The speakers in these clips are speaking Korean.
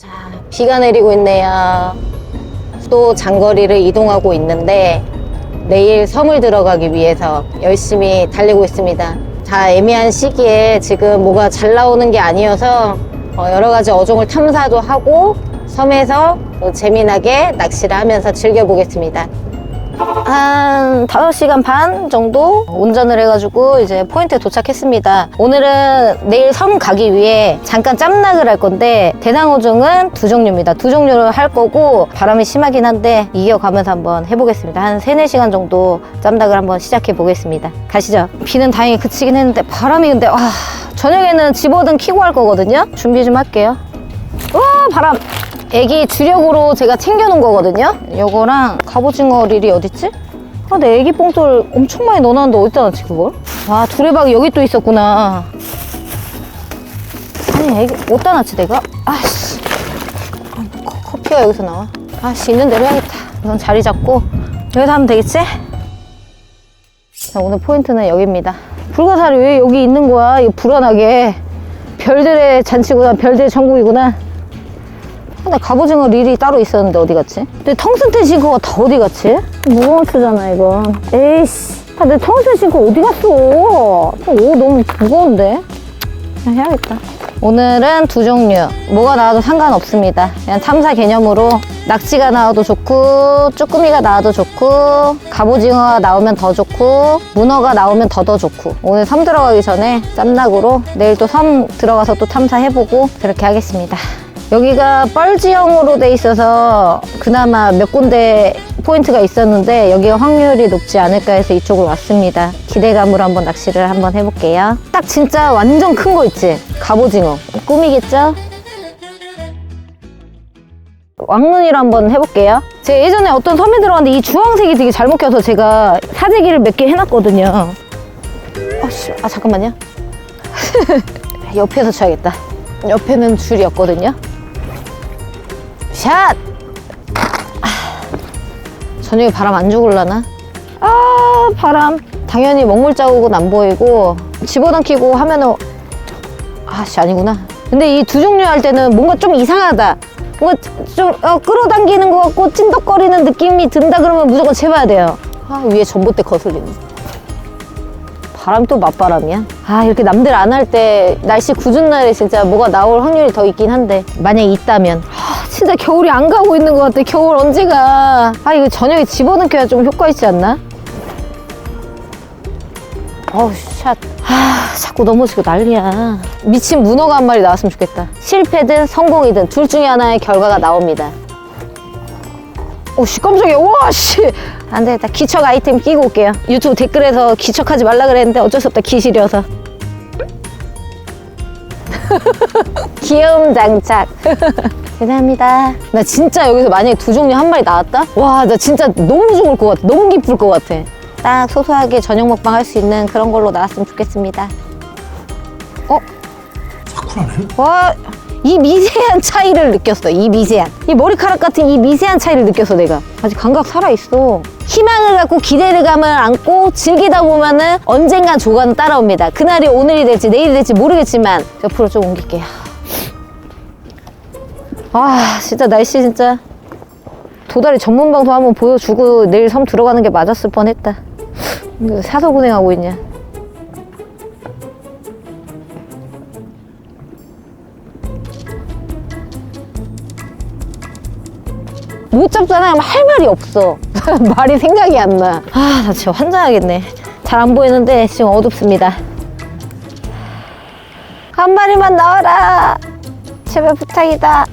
자, 비가 내리고 있네요. 또 장거리를 이동하고 있는데 내일 섬을 들어가기 위해서 열심히 달리고 있습니다. 다 애매한 시기에 지금 뭐가 잘 나오는 게 아니어서 어, 여러 가지 어종을 탐사도 하고 섬에서 또 재미나게 낚시를 하면서 즐겨보겠습니다. 한 5시간 반 정도 운전을 해가지고 이제 포인트에 도착했습니다. 오늘은 내일 섬 가기 위해 잠깐 짬낙을 할 건데 대상어종은 두 종류입니다. 두 종류를 할 거고 바람이 심하긴 한데 이겨가면서 한번 해보겠습니다. 한 3, 4시간 정도 짬낙을 한번 시작해 보겠습니다. 가시죠. 비는 다행히 그치긴 했는데 바람이 근데 와 저녁에는 집어든 키고 할 거거든요. 준비 좀 할게요. 와 바람 애기 주력으로 제가 챙겨놓은 거거든요 요거랑 갑오징어 릴이 어딨지? 아, 내 애기 뽕돌 엄청 많이 넣어놨는데 어디다 놨지 그걸? 와 두레박이 여기 또 있었구나 아니 애기 어디다 놨지 내가? 아씨 아, 커- 커피가 여기서 나와 아씨 있는 대로 해야겠다 우선 자리 잡고 여기서 하면 되겠지? 자 오늘 포인트는 여기입니다 불가사리 왜 여기 있는 거야 이거 불안하게 별들의 잔치구나 별들의 천국이구나 아, 나 갑오징어 릴이 따로 있었는데 어디 갔지? 내 텅스텐 싱커가 다 어디 갔지? 무거운 쓰잖아 이건 에이씨 아, 내 텅스텐 싱커 어디 갔어? 오 너무 무거운데? 그냥 해야겠다 오늘은 두 종류 뭐가 나와도 상관없습니다 그냥 탐사 개념으로 낙지가 나와도 좋고 쭈꾸미가 나와도 좋고 갑오징어가 나오면 더 좋고 문어가 나오면 더 더 좋고 오늘 섬 들어가기 전에 짬낙으로 내일 또 섬 들어가서 또 탐사해보고 그렇게 하겠습니다 여기가 뻘지형으로 돼 있어서 그나마 몇 군데 포인트가 있었는데 여기가 확률이 높지 않을까 해서 이쪽으로 왔습니다. 기대감으로 한번 낚시를 한번 해볼게요. 딱 진짜 완전 큰 거 있지? 갑오징어. 꿈이겠죠? 왕눈이로 한번 해볼게요. 제가 예전에 어떤 섬에 들어갔는데 이 주황색이 되게 잘 먹혀서 제가 사재기를 몇 개 해놨거든요. 아씨, 아 잠깐만요. 옆에서 쳐야겠다. 옆에는 줄이 없거든요. 샷! 아, 저녁에 바람 안 죽을라나? 아, 바람. 당연히 먹물 자국은 안 보이고, 집어당기고 하면은, 아씨, 아니구나. 근데 이 두 종류 할 때는 뭔가 좀 이상하다. 뭔가 좀 어, 끌어당기는 것 같고 찐덕거리는 느낌이 든다 그러면 무조건 채봐야 돼요. 아, 위에 전봇대 거슬리네. 바람이 또 맞바람이야. 아, 이렇게 남들 안 할 때 날씨 굳은 날에 진짜 뭐가 나올 확률이 더 있긴 한데 만약에 있다면 아, 진짜 겨울이 안 가고 있는 것 같아. 겨울 언제 가? 아, 이거 저녁에 집어넣겨야 좀 효과 있지 않나? 어우, 샷. 아, 자꾸 넘어지고 난리야. 미친 문어가 한 마리 나왔으면 좋겠다. 실패든 성공이든 둘 중에 하나의 결과가 나옵니다. 오씨 깜짝이야 와씨 안 되겠다 기척 아이템 끼고 올게요 유튜브 댓글에서 기척하지 말라 그랬는데 어쩔 수 없다 기시려서 귀여움 장착 죄송합니다 나 진짜 여기서 만약에 두 종류 한 마리 나왔다? 와 나 진짜 너무 좋을 것 같아 너무 기쁠 것 같아 딱 소소하게 저녁 먹방 할 수 있는 그런 걸로 나왔으면 좋겠습니다 어? 사쿠라네? 와, 이 미세한 차이를 느꼈어. 이 미세한. 이 머리카락 같은 이 미세한 차이를 느꼈어, 내가. 아직 감각 살아있어. 희망을 갖고 기대감을 안고 즐기다 보면은 언젠간 조과는 따라옵니다. 그날이 오늘이 될지 내일이 될지 모르겠지만 옆으로 좀 옮길게요. 아, 진짜 날씨 진짜 도다리 전문 방송 한번 보여주고 내일 섬 들어가는 게 맞았을 뻔했다. 사서 고생하고 있냐. 못 잡잖아. 그럼 할 말이 없어. 말이 생각이 안 나. 아, 나 진짜 환장하겠네. 잘 안 보이는데 지금 어둡습니다. 한 마리만 나와라. 제발 부탁이다.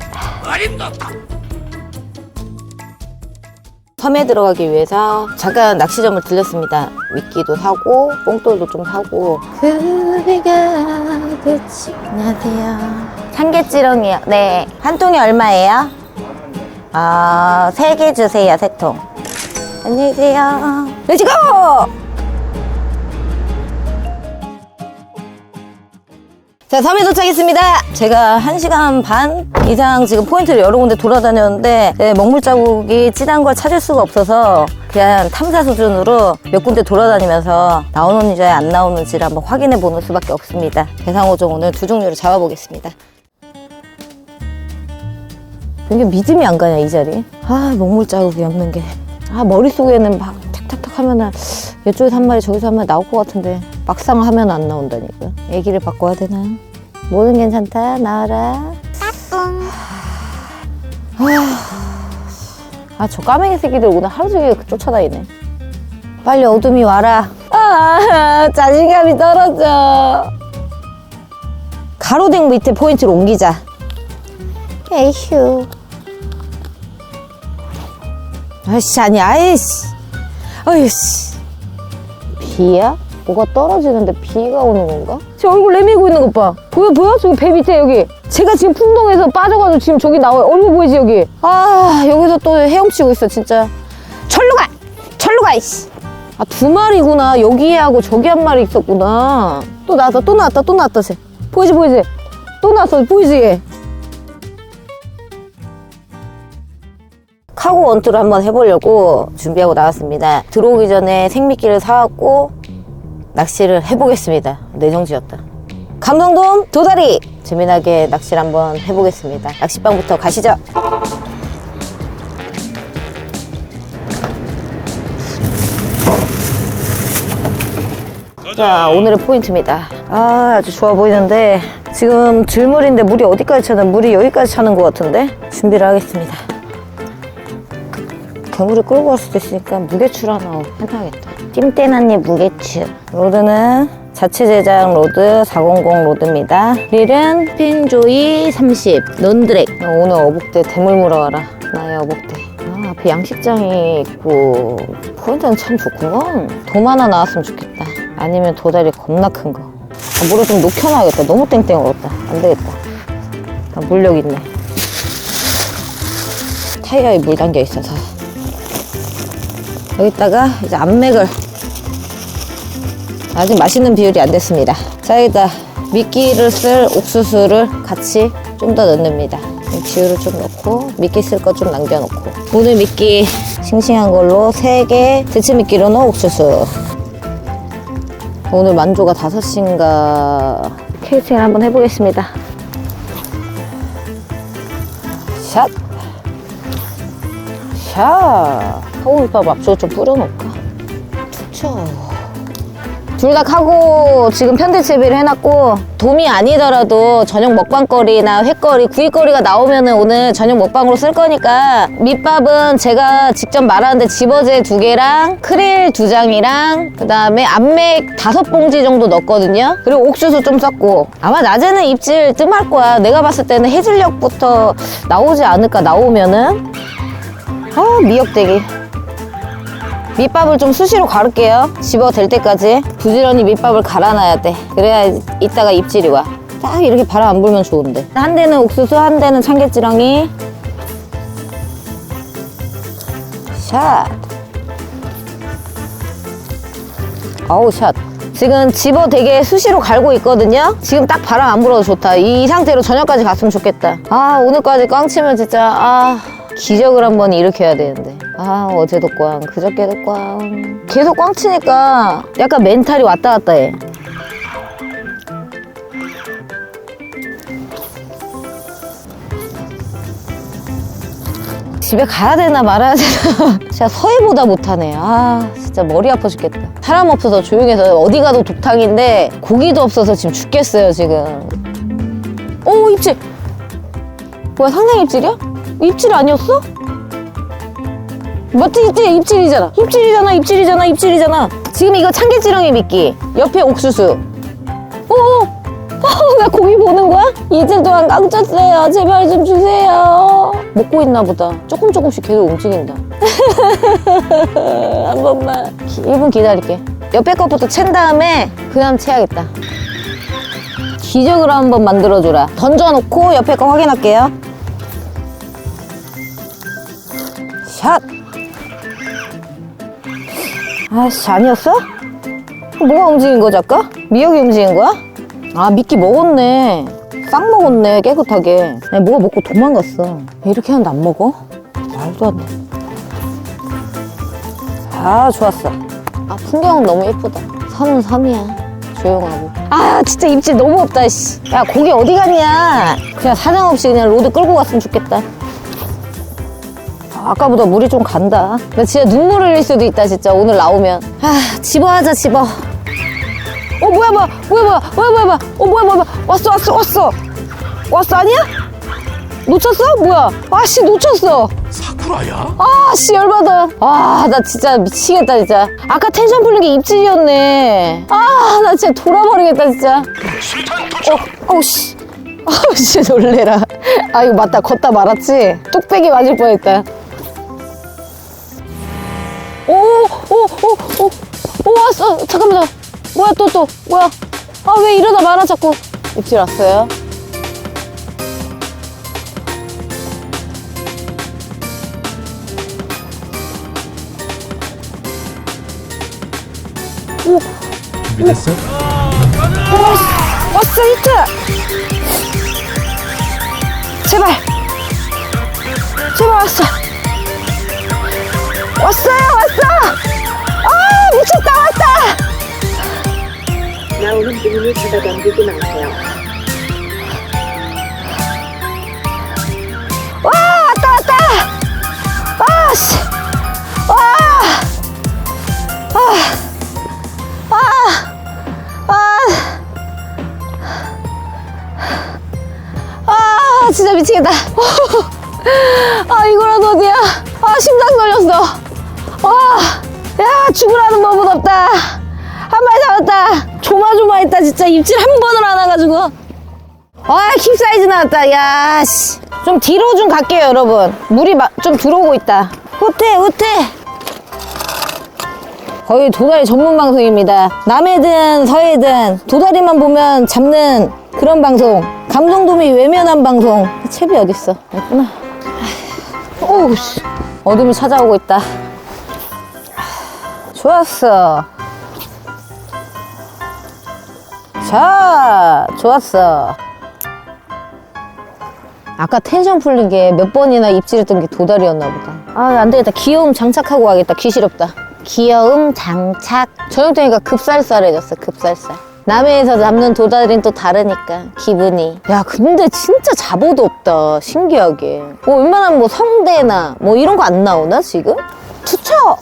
섬에 들어가기 위해서 잠깐 낚시점을 들렸습니다. 미끼도 사고 뽕돌도 좀 사고. 그비가 그치 안녕하세요. 삼계찌렁이요. 네. 한 통이 얼마예요? 아, 세 개 주세요, 세 통. 안녕히 계세요. 렛츠고! 자, 섬에 도착했습니다. 제가 한시간 반 이상 지금 포인트를 여러 군데 돌아다녔는데 네, 먹물 자국이 진한 걸 찾을 수가 없어서 그냥 탐사 수준으로 몇 군데 돌아다니면서 나오는지 안 나오는지를 한번 확인해 보는 수밖에 없습니다. 대상어종 오늘 두 종류를 잡아보겠습니다. 이게 믿음이 안 가냐 이 자리? 아 먹물 자국이 없는 게. 아 머릿속에는 막 탁탁탁 하면은 이쪽에서 한 마리 저기서 한 마리 나올 것 같은데 막상 하면 안 나온다니까. 애기를 바꿔야 되나? 뭐는 괜찮다. 나와라. 아 저 까맹이 새끼들 오늘 하루 종일 쫓아다니네. 빨리 어둠이 와라. 아 자신감이 떨어져. 가로등 밑에 포인트를 옮기자. 에휴 아이씨 아니 아이씨 아이씨 비야? 뭐가 떨어지는데 비가 오는 건가? 제 얼굴 내밀고 있는 것 봐. 보여 보여? 저기 배 밑에 여기. 제가 지금 풍덩에서 빠져가지고 지금 저기 나와요. 얼굴 보이지 여기? 아 여기서 또 헤엄치고 있어 진짜. 절로 가! 절로 가 이씨. 아 두 마리구나. 여기에 하고 저기 한 마리 있었구나. 또 나왔다 또 나왔다 또 나왔다 쟤. 보이지 보이지? 또 나왔어 보이지 얘. 카고 원투를 한번 해보려고 준비하고 나왔습니다. 들어오기 전에 생미끼를 사왔고 낚시를 해보겠습니다. 내정지였다. 감성돔 도다리! 재미나게 낚시를 한번 해보겠습니다. 낚시방부터 가시죠. 자, 오늘의 포인트입니다. 아, 아주 좋아 보이는데 지금 들물인데 물이 어디까지 차는 물이 여기까지 차는 것 같은데 준비를 하겠습니다. 괴물을 끌고 갈 수도 있으니까 무게추를 하나 해놔야겠다. 찜ጤ나님 무게추. 로드는 자체 제작 로드 400 로드입니다. 릴은 핀조이 30 논드랙. 오늘 어복대 대물 물어 와라. 나의 어복대. 아, 앞에 양식장이 있고 포인트는 참 좋구먼. 돔 하나 나왔으면 좋겠다. 아니면 도다리 겁나 큰 거. 아, 물을 좀 녹여놔야겠다. 너무 땡땡 얼었다. 안 되겠다. 아, 물력 있네. 타이어에 물 담겨 있어서. 여기다가 이제 암맥을 아직 맛있는 비율이 안 됐습니다. 자 여기다 미끼를 쓸 옥수수를 같이 좀 더 넣습니다. 비율을 좀 넣고 미끼 쓸 거 좀 남겨놓고 오늘 미끼 싱싱한 걸로 3개 대체 미끼로 넣은 옥수수 오늘 만조가 5시인가 케이스를 한번 해보겠습니다. 샷! 샤 소금밥 앞쪽에 좀 뿌려놓을까? 툭쳐 둘다 하고 지금 편대 채비를 해놨고 돔이 아니더라도 저녁 먹방거리나 회거리, 구이거리가 나오면 은 오늘 저녁 먹방으로 쓸 거니까 밑밥은 제가 직접 말하는데 집어제 두 개랑 크릴 두 장이랑 그 다음에 암맥 다섯 봉지 정도 넣었거든요. 그리고 옥수수 좀 섞고. 아마 낮에는 입질 뜸할 거야. 내가 봤을 때는 해질녘부터 나오지 않을까 나오면은. 아 미역대기 밑밥을 좀 수시로 가를게요. 집어 될 때까지 부지런히 밑밥을 갈아놔야 돼. 그래야 이따가 입질이 와. 딱 이렇게 바람 안 불면 좋은데. 한 대는 옥수수 한 대는 참깨지렁이. 샷. 아우 샷. 지금 집어 되게 수시로 갈고 있거든요? 지금 딱 바람 안 불어도 좋다. 이 상태로 저녁까지 갔으면 좋겠다. 아 오늘까지 꽝 치면 진짜 아 기적을 한번 일으켜야 되는데. 아 어제도 꽝 그저께도 꽝. 계속 꽝 치니까 약간 멘탈이 왔다 갔다 해. 집에 가야 되나 말아야 되나. 진짜 서해보다 못하네. 아 진짜 머리 아파 죽겠다. 사람 없어서 조용해서 어디 가도 독탕인데 고기도 없어서 지금 죽겠어요 지금. 오 입질. 뭐야 상상 입질이야? 입질 아니었어? 맞지 입질 입질이잖아 입질이잖아 입질이잖아 입질이잖아 지금 이거 참깨지렁이 미끼 옆에 옥수수 오 어, 나 고기 보는 거야? 이틀 동안 깡 쪘어요. 제발 좀 주세요. 먹고 있나 보다. 조금 조금씩 계속 움직인다. 한 번만. 1분 기다릴게. 옆에 것부터 챈 다음에 그 다음 채야겠다. 기적으로 한번 만들어줘라. 던져놓고 옆에 거 확인할게요. 샷! 아씨, 아니었어? 뭐가 움직인 거지, 아까? 미역이 움직인 거야? 아, 미끼 먹었네. 싹 먹었네, 깨끗하게. 아니, 뭐가 먹고 도망갔어. 이렇게 하는데 안 먹어? 말도 안 돼. 아, 좋았어. 아, 풍경은 너무 예쁘다. 산은 산이야. 조용하고. 아, 진짜 입질 너무 없다, 씨. 야, 고기 어디 갔냐? 그냥 사정없이 그냥 로드 끌고 갔으면 좋겠다. 아까보다 물이 좀 간다. 나 진짜 눈물 흘릴 수도 있다, 진짜. 오늘 나오면. 아, 집어하자, 집어. 어, 뭐야, 뭐야, 뭐야, 뭐야, 뭐야, 뭐야, 뭐야. 어, 뭐야, 뭐야, 뭐야. 왔어, 왔어, 왔어. 왔어, 아니야? 놓쳤어? 뭐야? 아씨, 놓쳤어. 사쿠라야? 아, 씨, 열받아. 아, 나 진짜 미치겠다, 진짜. 아까 텐션 풀린 게 입질이었네. 아, 나 진짜 돌아버리겠다, 진짜. 어, 어우, 씨. 아우, 씨, 놀래라. 아, 이거 맞다. 걷다 말았지? 뚝배기 맞을 뻔했다. 오, 오, 오, 오, 오, 왔어. 잠깐만, 잠깐만. 뭐야, 또, 또. 뭐야. 아, 왜 이러다 말아, 자꾸. 입질 왔어요? 오, 준비됐어? 왔어, 히트! 제발! 제발 왔어! 왔어요, 왔어! 아, 미쳤다, 왔다! 나오는 부분을 잡아당기지 마세요. 와, 왔다, 왔다! 아, 씨! 와! 아! 아! 아! 아, 진짜 미치겠다. 아, 이거라도 어디야? 아, 심장 떨렸어. 죽으라는 법은 없다. 한 마리 잡았다. 조마조마했다, 진짜. 입질 한 번을 안 와가지고. 아, 킵사이즈 나왔다. 야, 씨. 좀 뒤로 좀 갈게요, 여러분. 물이 마- 좀 들어오고 있다. 후퇴, 후퇴. 거의 도다리 전문 방송입니다. 남해든 서해든 도다리만 보면 잡는 그런 방송. 감성돔이 외면한 방송. 채비 어딨어? 있구나. 오우, 씨. 어둠이 찾아오고 있다. 좋았어. 자, 좋았어. 아까 텐션 풀린 게 몇 번이나 입질했던 게 도다리였나 보다. 아, 안 되겠다. 귀여움 장착하고 가겠다. 귀시럽다. 귀여움 장착. 저녁 되니까 급살살해졌어, 급살살. 남해에서 잡는 도다리는 또 다르니까, 기분이. 야, 근데 진짜 잡어도 없다. 신기하게. 뭐, 웬만하면 뭐 성대나 뭐 이런 거 안 나오나, 지금? 투척!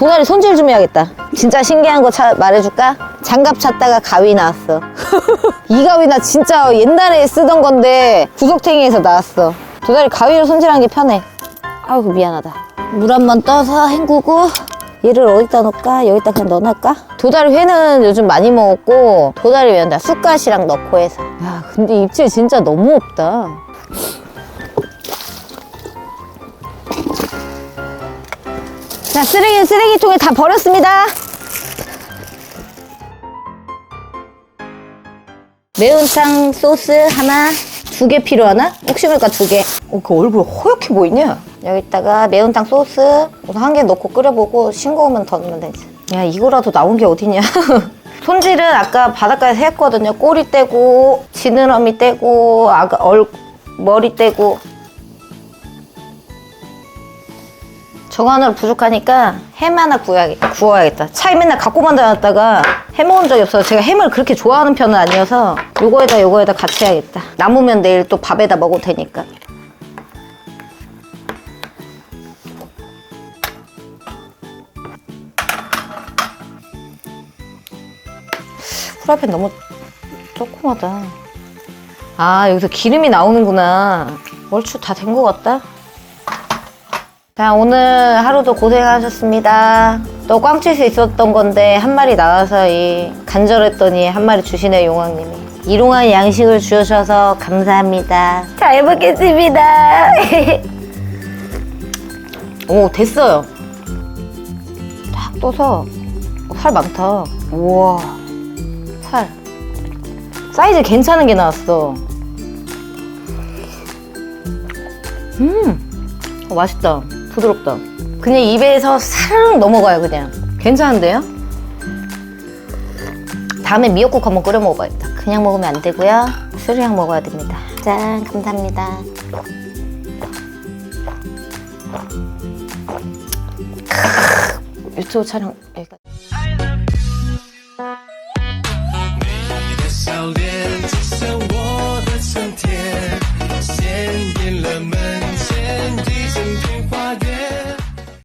도다리 손질 좀 해야겠다. 진짜 신기한 거 차- 말해줄까? 장갑 찾다가 가위 나왔어. 이 가위 나 진짜 옛날에 쓰던 건데 구석탱이에서 나왔어. 도다리 가위로 손질하는 게 편해. 아이고 미안하다. 물 한 번 떠서 헹구고 얘를 어디다 넣을까? 여기다 그냥 넣어놨까? 도다리 회는 요즘 많이 먹었고 도다리 회는 다 쑥갓이랑 넣고 해서. 야 근데 입질 진짜 너무 없다. 자 쓰레기 쓰레기통에 다 버렸습니다. 매운탕 소스 하나, 두 개 필요하나? 혹시 모르니까 두 개. 어, 그 얼굴 허옇게 보이냐? 여기다가 매운탕 소스 우선 한 개 넣고 끓여보고 싱거우면 더 넣으면 되지. 야, 이거라도 나온 게 어디냐? 손질은 아까 바닷가에서 했거든요. 꼬리 떼고, 지느러미 떼고, 아가, 얼, 머리 떼고. 저거 하나로 부족하니까 햄 하나 구워야겠다. 구워야겠다. 차에 맨날 갖고만 다녔다가 해 먹은 적이 없어서 제가 햄을 그렇게 좋아하는 편은 아니어서 요거에다 요거에다 같이 해야겠다. 남으면 내일 또 밥에다 먹어도 되니까. 후라이팬 너무 조그마다. 아, 여기서 기름이 나오는구나. 얼추 다 된 것 같다. 자, 오늘 하루도 고생하셨습니다. 또 꽝칠 수 있었던 건데, 한 마리 나와서 이 간절했더니 한 마리 주시네, 용왕님이. 일용한 양식을 주셔서 감사합니다. 잘 먹겠습니다. 오, 됐어요. 딱 떠서. 어, 살 많다. 우와. 살. 사이즈 괜찮은 게 나왔어. 음. 어, 맛있다. 부드럽다. 그냥 입에서 사르륵 넘어가요, 그냥. 괜찮은데요? 다음에 미역국 한번 끓여 먹어야겠다. 그냥 먹으면 안 되고요. 술이랑 먹어야 됩니다. 짠, 감사합니다. 유튜브 촬영 여기까지. Sao đen.